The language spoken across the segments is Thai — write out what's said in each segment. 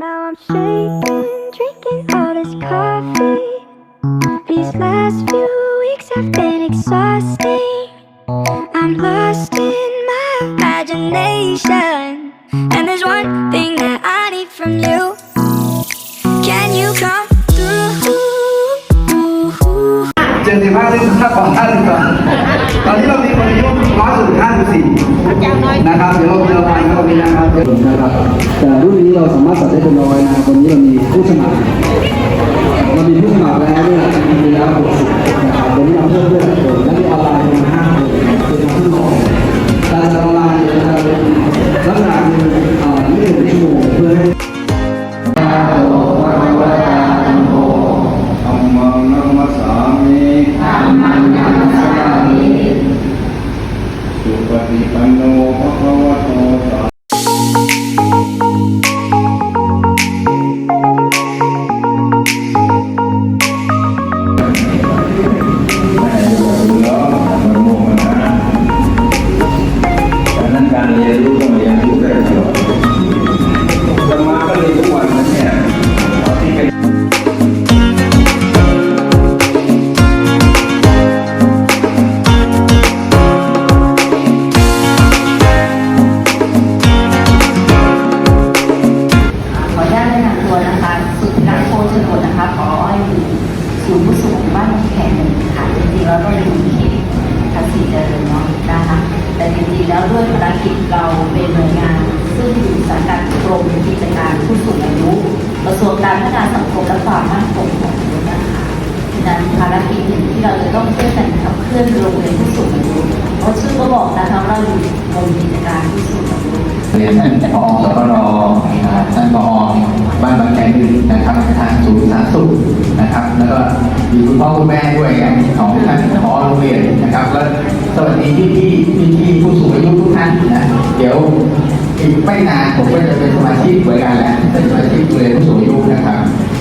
Now I'm shaking, drinking all this coffee. These last few weeks have been exhausting. I'm lost in my imagination. And there's one thing that I need from you. Can you come through? เจ็ดสิบห้าที่ถ้าขอห้าสิบก่อนตอนนี้เรามีคนอายุน้อยสุดห้าสิบสี่นะครับ เดี๋ยวเรา จะไปก็มีนนะครับแต่รุ่นนี้เราสามารถจัดได้เป็นร้อยนะตอนนี้เรามีผู้สมัครเรามีผู้สมัครแล้วเนี่ยมีแล้วหกสิบนะครับเดี๋ยวนี้เราเพิ่มด้วยคนและมีออนไลน์เป็นห้าคนเป็นผู้สองการออนไลน์เนี่ยจะลักษณะคือเอ่อไม่ถึงชั่วโมงเพื่อให้สุปฏิปันโนภะคะวะโต ก็เป็นเขตภาษีเจริญเนาะนะคะแต่จริงๆแล้วด้วยภารกิจเราเป็นหน่วยงาน ซึ่งอยู่สังกัดกรมกิจการผู้สูงอายุกระทรวงการพัฒนาสังคมและความมั่นคงของมนุษย์นะคะฉะนั้นภารกิจหนึ่งที่เราจะต้องช่วยกันขับเคลื่อนโรงเรียนผู้สูงอายุเพราะชื่อก็บอกนะคะว่าเราอยู่กรมกิจการผู้สูงอายุเรียนท่านผอสกรนะครับท่านผอบ้านบางแคหนึ่งนะครับทางศูนย์สาธารณสุขนะครับ แล้วก็มีคุณพ่อคุณแม่ด้วยนของท่านผอโรงเรียนนะครับ แล้วสวัสดีพี่พี่พี่พี่ผู้สูงอายุทุกท่านนะเดี๋ยวอีกไม่นานผมก็จะเป็นสมาชิกเหมือนกันแล้วเป็นสมาชิกดูแลผู้สูงอายุนะครับ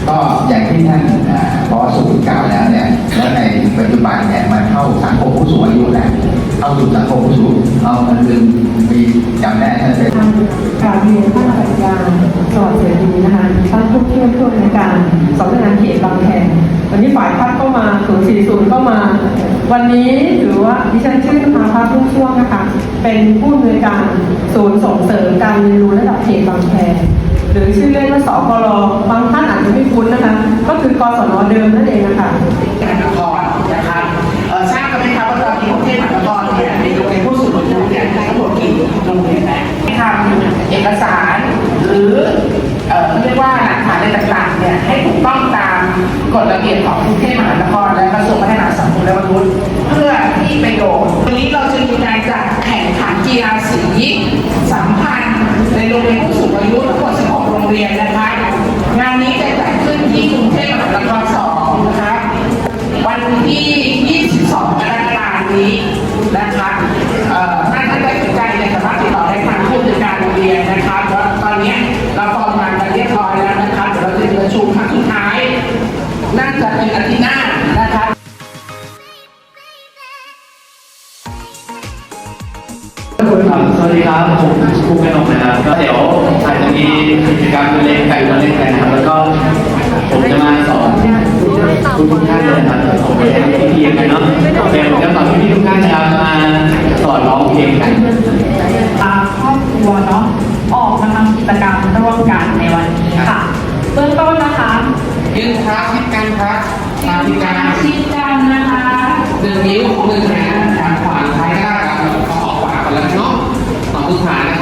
ก็อย่างที่ท่านอ่าผอสูงกล่าวแล้วเนี่ยแล้วในปัจจุบันเนี่ยมันเข้าสังคมผู้สูงอายุแล้วเข้าสู่สังคมผู้สูงเอามันลืมมีจำได้ท่านเป็นการเรียนท่านปริญญาสวัสดีนะคะท่านผู้เชี่ยวชาญในการสำนักงานเขตบางแควันนี้ฝ่ายพัฒน์ ก็มา040ก็มา วันนี้ถือว่าดิฉันชื่อมาพัฒน์พุ่งช่วงนะคะ เป็นผู้อำนวยการศูนย์ส่งเสริมการเรียนรู้ระดับเขตบางแคหรือชื่อเล่นว่าสกรบางท่านอาจจะไม่คุ้นนะคะ ก็คือกศนเดิมนั่นเองนะคะมหานครนะครับเอ่อทราบกันไหมครับว่าตอนนี้กรุงเทพมหานครเนี่ยมีโรงเรียนผู้สูงอายุเนี่ยทั้งหมดกี่โรงเรียนแล้วทำเอกสารหรือเอ่อเรียกว่าหลักฐานอะไรต่างๆเนี่ยให้ถูกต้องตามกฎระเบียบของกรุงเทพมหานคร เรียนนะคะ งานนี้จะจัดขึ้นที่กรุงเทพมหานคร2นะคะ วันที่ 22กรกฎาคมนี้นะคะเอ่อถ้าท่านได้สนใจเนี่ยสามารถติดต่อได้ทางผู้จัดการโรงเรียนนะคะเพราะตอนนี้เราฟอร์มงานกันเรียบร้อยแล้วนะคะเดี๋ยวเราจะมีประชุมครั้งสุดท้าย น่าจะเป็นอาทิตย์หน้านะคะครับสวัสดีครับผมครูกนกนะครับเดี๋ยว มีกิจกรรมเล่นไก่มาเล่นกันนะครับแล้วก็ผมจะมาสอนทุกทุกท่านเลยนะครับเดี๋ยวผมไปให้พี่ๆกันเนาะเดี๋ยวผมจะสอนพี่ๆทุกท่านนะครับมาสอนร้องเพลงกันตามครอบครัวเนาะออกมาทำกิจกรรมร่วมกันในวันนี้ค่ะ เบื้องต้นนะคะยืนครับชิดกันครับตามที่การชิดกันนะคะหนึ่งนิ้วหนึ่งแขนแขนขวาท้ายหน้ากันขอขวากันแล้วเนาะต่อพื้นฐานนะ